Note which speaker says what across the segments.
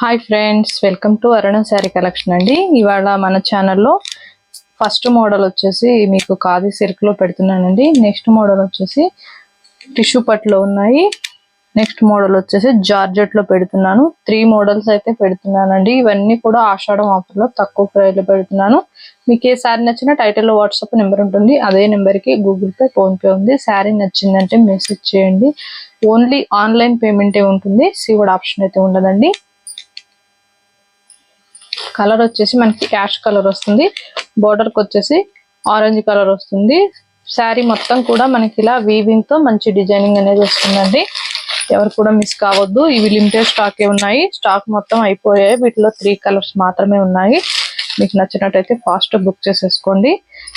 Speaker 1: Hi friends welcome to Aruna sari collection అండి. ఇవాళ మన ఛానల్లో ఫస్ట్ మోడల్ వచ్చేసి మీకు ఖాదీ సిల్క్లో పెడుతున్నానండి. నెక్స్ట్ మోడల్ వచ్చేసి టిష్యూ పట్లో ఉన్నాయి. నెక్స్ట్ మోడల్ వచ్చేసి జార్జెట్లో పెడుతున్నాను. త్రీ మోడల్స్ అయితే పెడుతున్నానండి. ఇవన్నీ కూడా ఆషాఢం ఆఫర్లో తక్కువ ప్రైస్లో పెడుతున్నాను. మీకు ఏ శారీ నచ్చినా టైటిల్లో వాట్సాప్ నెంబర్ ఉంటుంది. అదే నెంబర్కి గూగుల్ పే ఫోన్పే ఉంది. శారీ నచ్చిందంటే మెసేజ్ చేయండి. ఓన్లీ ఆన్లైన్ పేమెంటే ఉంటుంది. సీవుడ్ ఆప్షన్ అయితే ఉండదండి. కలర్ వచ్చేసి మనకి యాష్ కలర్ వస్తుంది. బోర్డర్కి వచ్చేసి ఆరెంజ్ కలర్ వస్తుంది. శారీ మొత్తం కూడా మనకి ఇలా వీవింగ్తో మంచి డిజైనింగ్ అనేది వస్తుందండి. ఎవరు కూడా మిస్ కావద్దు. ఇవి లిమిటెడ్ స్టాక్ ఉన్నాయి. స్టాక్ మొత్తం అయిపోయాయి. వీటిలో త్రీ కలర్స్ మాత్రమే ఉన్నాయి. మీకు నచ్చినట్టయితే ఫాస్ట్ బుక్ చేసేసుకోండి.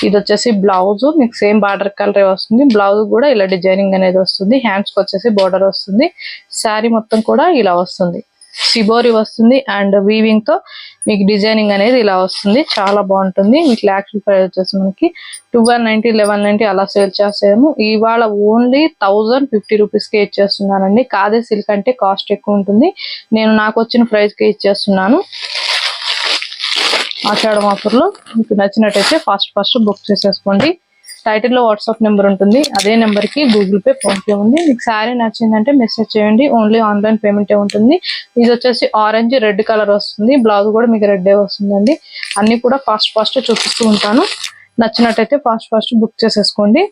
Speaker 1: ఇది వచ్చేసి బ్లౌజ్ మీకు సేమ్ బార్డర్ కలర్ వస్తుంది. బ్లౌజ్ కూడా ఇలా డిజైనింగ్ అనేది వస్తుంది. హ్యాండ్స్కి వచ్చేసి బోర్డర్ వస్తుంది. శారీ మొత్తం కూడా ఇలా వస్తుంది. షిబోరి వస్తుంది అండ్ వీవింగ్తో మీకు డిజైనింగ్ అనేది ఇలా వస్తుంది. చాలా బాగుంటుంది. మీకు యాక్చువల్ ప్రైస్ వచ్చేసి మనకి ట్వెల్వ్ నైన్టీ లెవెన్ నైన్టీ అలా సేల్ చేసాము ఇవాళ ఓన్లీ థౌజండ్ ఫిఫ్టీ రూపీస్ కే ఇచ్చేస్తున్నానండి. కాదే సిల్క్ అంటే కాస్ట్ ఎక్కువ ఉంటుంది. నేను నాకు వచ్చిన ప్రైస్ కే ఇచ్చేస్తున్నాను. ఆషాఢం ఆఫర్లో మీకు నచ్చినట్టయితే ఫాస్ట్ ఫాస్ట్ బుక్ చేసేసుకోండి. టైటిల్లో వాట్సాప్ నెంబర్ ఉంటుంది. అదే నెంబర్కి గూగుల్ పే ఫోన్పే ఉంది. మీకు శారీ నచ్చిందంటే మెసేజ్ చేయండి. ఓన్లీ ఆన్లైన్ పేమెంటే ఉంటుంది. ఇది వచ్చేసి ఆరెంజ్ రెడ్ కలర్ వస్తుంది. బ్లౌజ్ కూడా మీకు రెడ్ వస్తుందండి. అన్ని కూడా ఫాస్ట్ ఫాస్ట్ చూపిస్తూ ఉంటాను. నచ్చినట్టయితే ఫాస్ట్ ఫాస్ట్ బుక్ చేసేసుకోండి.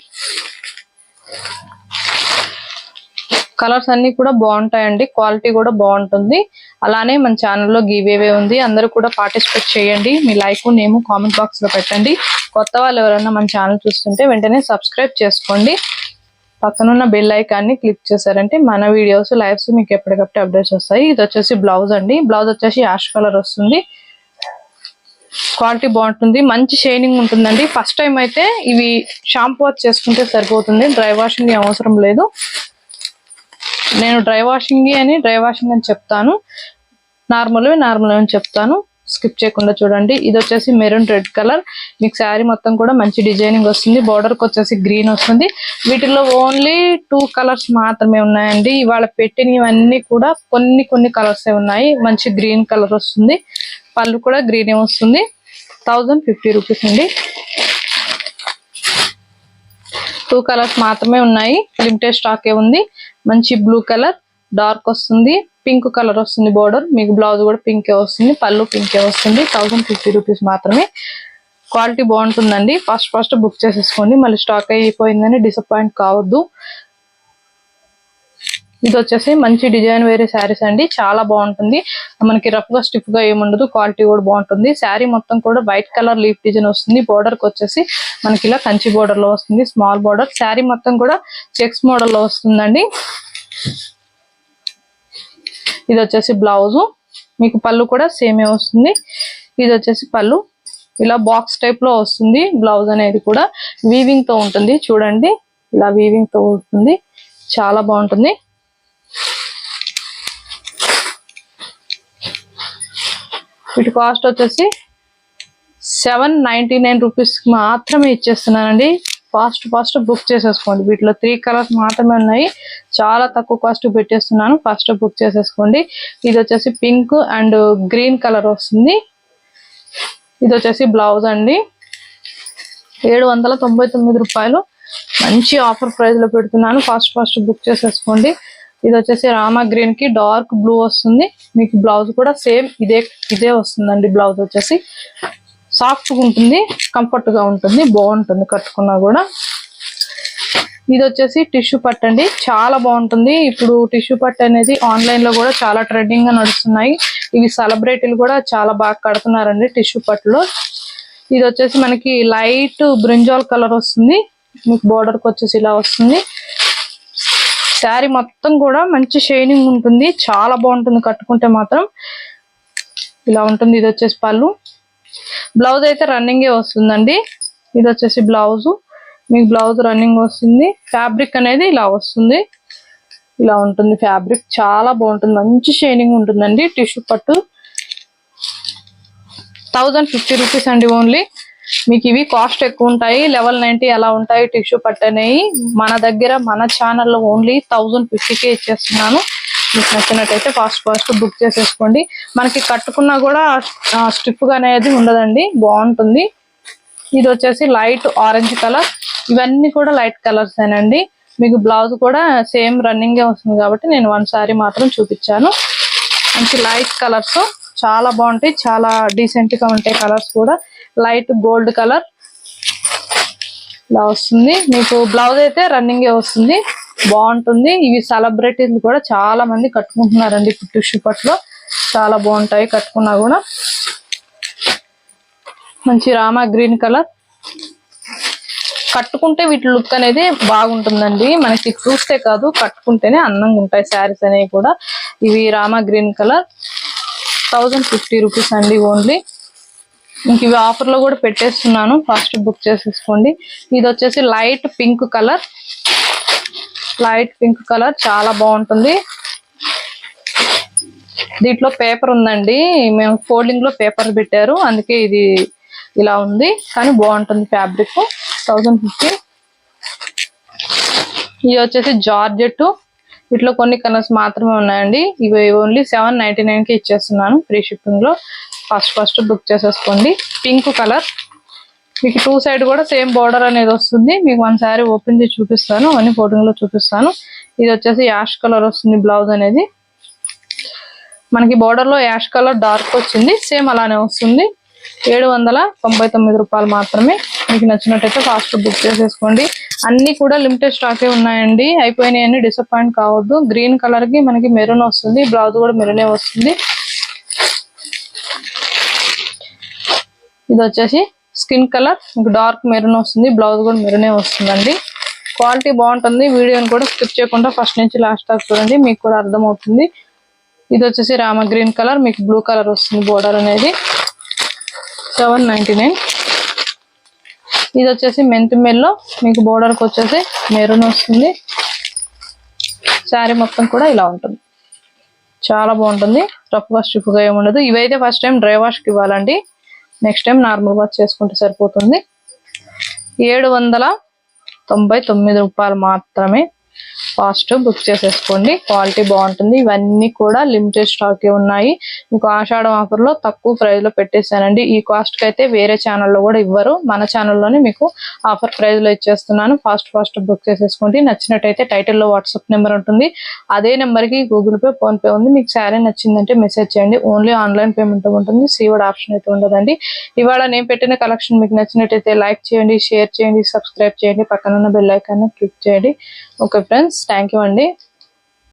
Speaker 1: కలర్స్ అన్ని కూడా బాగుంటాయండి. క్వాలిటీ కూడా బాగుంటుంది. అలానే మన ఛానల్లో గివేవే ఉంది అందరూ కూడా పార్టిసిపేట్ చేయండి. మీ లైక్ నేమ్ కామెంట్ బాక్స్లో పెట్టండి. కొత్త వాళ్ళు ఎవరైనా మన ఛానల్ చూస్తుంటే వెంటనే సబ్స్క్రైబ్ చేసుకోండి. పక్కనున్న బెల్ ఐకాన్ని క్లిక్ చేశారంటే మన వీడియోస్ లైవ్స్ మీకు ఎప్పటికప్పుడు అప్డేట్స్ వస్తాయి. ఇది వచ్చేసి బ్లౌజ్ అండి. బ్లౌజ్ వచ్చేసి యాష్ కలర్ వస్తుంది. క్వాలిటీ బాగుంటుంది. మంచి షైనింగ్ ఉంటుందండి. ఫస్ట్ టైం అయితే ఇవి షాంపూ వాష్ చేసుకుంటే సరిపోతుంది. డ్రై వాషింగ్ అవసరం లేదు. నేను డ్రై వాషింగ్ అని డ్రై వాషింగ్ అని చెప్తాను. నార్మల్ నార్మల్ అని చెప్తాను. స్కిప్ చేయకుండా చూడండి. ఇది వచ్చేసి మెరూన్ రెడ్ కలర్. మీకు శారీ మొత్తం కూడా మంచి డిజైనింగ్ వస్తుంది. Border కి వచ్చేసి గ్రీన్ వస్తుంది. వీటిలో ఓన్లీ టూ కలర్స్ మాత్రమే ఉన్నాయండి. ఇవాళ పెట్టినవన్నీ కూడా కొన్ని కొన్ని కలర్స్ ఉన్నాయి. మంచి గ్రీన్ కలర్ వస్తుంది. పళ్ళు కూడా గ్రీన్ వస్తుంది. థౌజండ్ ఫిఫ్టీ రూపీస్ అండి. టూ కలర్స్ మాత్రమే ఉన్నాయి. లిమిటెడ్ స్టాక్ ఏ ఉంది. మంచి బ్లూ కలర్ డార్క్ వస్తుంది. పింక్ కలర్ వస్తుంది బోర్డర్ మీకు బ్లౌజ్ కూడా పింకే వస్తుంది. పళ్ళు పింకే వస్తుంది. థౌసండ్ ఫిఫ్టీ రూపీస్ మాత్రమే. క్వాలిటీ బాగుంటుందండి. ఫస్ట్ ఫస్ట్ బుక్ చేసేసుకోండి. మళ్ళీ స్టాక్ అయిపోయిందని డిసప్పాయింట్ కావద్దు. ఇది వచ్చేసి మంచి డిజైన్ వేరే శారీస్ అండి. చాలా బాగుంటుంది. మనకి రఫ్గా స్టిఫ్గా ఏముండదు. క్వాలిటీ కూడా బాగుంటుంది. శారీ మొత్తం కూడా వైట్ కలర్ లీఫ్ డిజైన్ వస్తుంది. బోర్డర్కి వచ్చేసి మనకి ఇలా కంచి బోర్డర్లో వస్తుంది. స్మాల్ బోర్డర్ శారీ మొత్తం కూడా చెక్స్ మోడల్లో వస్తుందండి. ఇది వచ్చేసి బ్లౌజ్ మీకు పళ్ళు కూడా సేమే వస్తుంది. ఇది వచ్చేసి పళ్ళు. ఇలా బాక్స్ టైప్లో వస్తుంది బ్లౌజ్ అనేది కూడా. వీవింగ్తో ఉంటుంది. చూడండి. ఇలా వీవింగ్తో ఉంటుంది చాలా బాగుంటుంది. వీటి కాస్ట్ వచ్చేసి సెవెన్ నైన్టీ నైన్ రూపీస్ మాత్రమే ఇచ్చేస్తున్నానండి. ఫాస్ట్ ఫాస్ట్ బుక్ చేసేసుకోండి. వీటిలో త్రీ కలర్స్ మాత్రమే ఉన్నాయి. చాలా తక్కువ కాస్ట్ పెట్టేస్తున్నాను. ఫస్ట్ బుక్ చేసేసుకోండి. ఇది వచ్చేసి పింక్ అండ్ గ్రీన్ కలర్ వస్తుంది. ఇది వచ్చేసి బ్లౌజ్ అండి. ఏడు వందల తొంభై తొమ్మిది రూపాయలు. మంచి ఆఫర్ ప్రైస్లో పెడుతున్నాను. ఫాస్ట్ ఫాస్ట్ బుక్ చేసేసుకోండి. ఇది వచ్చేసి రామా గ్రీన్కి డార్క్ బ్లూ వస్తుంది. మీకు బ్లౌజ్ కూడా సేమ్ ఇదే ఇదే వస్తుందండి బ్లౌజ్ వచ్చేసి. సాఫ్ట్గా ఉంటుంది కంఫర్ట్గా ఉంటుంది బాగుంటుంది కట్టుకున్నా కూడా. ఇది వచ్చేసి టిష్యూ పట్ అండి. చాలా బాగుంటుంది. ఇప్పుడు టిష్యూ పట్ అనేది ఆన్లైన్లో కూడా చాలా ట్రెండింగ్గా నడుస్తున్నాయి. ఇవి సెలబ్రిటీలు కూడా చాలా బాగా కడుతున్నారండి టిష్యూ పట్టులో. ఇది వచ్చేసి మనకి లైట్ బ్రింజాల్ కలర్ వస్తుంది. మీకు బోర్డర్కి వచ్చేసి ఇలా వస్తుంది. శారీ మొత్తం కూడా మంచి షైనింగ్ ఉంటుంది. చాలా బాగుంటుంది కట్టుకుంటే మాత్రం. ఇలా ఉంటుంది. ఇది వచ్చేసి పళ్ళు. బ్లౌజ్ అయితే రన్నింగే వస్తుందండి. ఇది వచ్చేసి బ్లౌజు. మీకు బ్లౌజ్ రన్నింగ్ వస్తుంది. ఫ్యాబ్రిక్ అనేది ఇలా వస్తుంది. ఇలా ఉంటుంది ఫ్యాబ్రిక్. చాలా బాగుంటుంది. మంచి షైనింగ్ ఉంటుందండి. టిష్యూ పట్టు. థౌజండ్ ఫిఫ్టీ రూపీస్ అండి ఓన్లీ. మీకు ఇవి కాస్ట్ ఎక్కువ ఉంటాయి. లెవెల్ నైన్టీ ఎలా ఉంటాయి? టిష్యూ పట్టనేవి మన దగ్గర మన ఛానల్లో ఓన్లీ థౌజండ్ ఫిఫ్టీకే ఇచ్చేస్తున్నాను. మీకు నచ్చినట్టయితే ఫాస్ట్ ఫాస్ట్ బుక్ చేసేసుకోండి. మనకి కట్టుకున్నా కూడా స్టిఫ్గా అనేది ఉండదండి. బాగుంటుంది. ఇది వచ్చేసి లైట్ ఆరెంజ్ కలర్ ఇవన్నీ కూడా లైట్ కలర్స్ ఏనండి. మీకు బ్లౌజ్ కూడా సేమ్ రన్నింగ్ వస్తుంది కాబట్టి నేను వన్ సారీ మాత్రం చూపించాను. మంచి లైట్ కలర్స్ చాలా బాగుంటాయి. చాలా డీసెంట్గా ఉంటాయి కలర్స్ కూడా. Light gold colour. ఇలా వస్తుంది. మీకు బ్లౌజ్ అయితే రన్నింగ్ వస్తుంది. బాగుంటుంది. ఇవి సెలబ్రిటీలు కూడా చాలా మంది కట్టుకుంటున్నారండి పుట్టు షిపట్లో చాలా బాగుంటాయి కట్టుకున్నా కూడా. మంచి రామా గ్రీన్ కలర్. కట్టుకుంటే వీటి లుక్ అనేది బాగుంటుందండి. మనకి చూస్తే కాదు కట్టుకుంటేనే అందంగా ఉంటాయి శారీస్ అనేవి కూడా. ఇవి Rama green colour. Thousand fifty rupees అండి ఓన్లీ ఇంక ఇవి ఆఫర్లో కూడా పెట్టేస్తున్నాను. ఫస్ట్ బుక్ చేసేసుకోండి. ఇది వచ్చేసి light pink colour light pink colour చాలా బాగుంటుంది. దీంట్లో పేపర్ ఉందండి. మేము ఫోల్డింగ్లో పేపర్ పెట్టారు. అందుకే ఇది ఇలా ఉంది. కానీ బాగుంటుంది ఫ్యాబ్రిక్ థౌజండ్ ఫిఫ్టీ ఇది వచ్చేసి జార్జెట్ వీటిలో కొన్ని కలర్స్ మాత్రమే ఉన్నాయండి. ఇవి ఓన్లీ సెవెన్ నైన్టీ నైన్కి ఇచ్చేస్తున్నాను. ఫ్రీ షిప్పింగ్లో. ఫస్ట్ ఫస్ట్ బుక్ చేసేసుకోండి. పింక్ కలర్ మీకు టూ సైడ్ కూడా సేమ్ బార్డర్ అనేది వస్తుంది. మీకు వన్ సారీ ఓపెన్ చేసి చూపిస్తాను. అన్ని ఫోటోలో లో చూపిస్తాను. ఇది వచ్చేసి యాష్ కలర్ వస్తుంది బ్లౌజ్ అనేది. మనకి బార్డర్లో యాష్ కలర్ డార్క్ వచ్చింది. సేమ్ అలానే వస్తుంది. ఏడు వందల తొంభై తొమ్మిది రూపాయలు మాత్రమే. మీకు నచ్చినట్టయితే ఫాస్ట్ బుక్ చేసేసుకోండి. అన్ని కూడా లిమిటెడ్ స్టాకే ఉన్నాయండి. అయిపోయినాయని డిసప్పాయింట్ కావద్దు. గ్రీన్ కలర్కి మనకి మెరూన్ వస్తుంది బ్లౌజ్ కూడా మెరూనే వస్తుంది. ఇది వచ్చేసి స్కిన్ కలర్ మీకు డార్క్ మెరూన్ వస్తుంది బ్లౌజ్ కూడా మెరూనే వస్తుందండి. క్వాలిటీ బాగుంటుంది. వీడియోని కూడా స్కిప్ చేయకుండా ఫస్ట్ నుంచి లాస్ట్ దాకా చూడండి మీకు కూడా అర్థమవుతుంది. ఇది వచ్చేసి రామ గ్రీన్ కలర్ మీకు బ్లూ కలర్ వస్తుంది బోర్డర్ అనేది. సెవెన్ నైన్టీ నైన్ ఇది వచ్చేసి మెంతి మెల్లో మీకు బోర్డర్కి వచ్చేసి మెరూన్ వస్తుంది. శారీ మొత్తం కూడా ఇలా ఉంటుంది. చాలా బాగుంటుంది. రఫ్గా వాష్ ఏమి ఉండదు. ఇవైతే ఫస్ట్ టైం డ్రై వాష్కి ఇవ్వాలండి. నెక్స్ట్ టైం నార్మల్ వాష్ చేసుకుంటే సరిపోతుంది. ఏడు వందల తొంభై తొమ్మిది రూపాయలు మాత్రమే ఫాస్ట్ బుక్ చేసేసుకోండి. క్వాలిటీ బాగుంటుంది. ఇవన్నీ కూడా లిమిటెడ్ స్టాక్ ఉన్నాయి. మీకు ఆషాఢం ఆఫర్లో తక్కువ ప్రైస్లో పెట్టేశానండి. ఈ కాస్ట్కి అయితే వేరే ఛానల్లో కూడా ఇవ్వరు. మన ఛానల్లోనే మీకు ఆఫర్ ప్రైస్లో ఇచ్చేస్తున్నాను. ఫాస్ట్ ఫాస్ట్ బుక్ చేసేసుకోండి. నచ్చినట్టయితే టైటిల్లో వాట్సాప్ నెంబర్ ఉంటుంది. అదే నెంబర్కి గూగుల్ పే ఫోన్ పే ఉంది. మీకు శారీ నచ్చిందంటే మెసేజ్ చేయండి. ఓన్లీ ఆన్లైన్ పేమెంట్ ఉంటుంది. సీవర్డ్ ఆప్షన్ అయితే ఉండదండి. ఇవాళ నేను పెట్టిన కలెక్షన్ మీకు నచ్చినట్టయితే లైక్ చేయండి షేర్ చేయండి సబ్స్క్రైబ్ చేయండి. పక్కన ఉన్న బెల్ క్లిక్ చేయండి. ఓకే ఫ్రెండ్స్ థ్యాంక్ యూ అండి.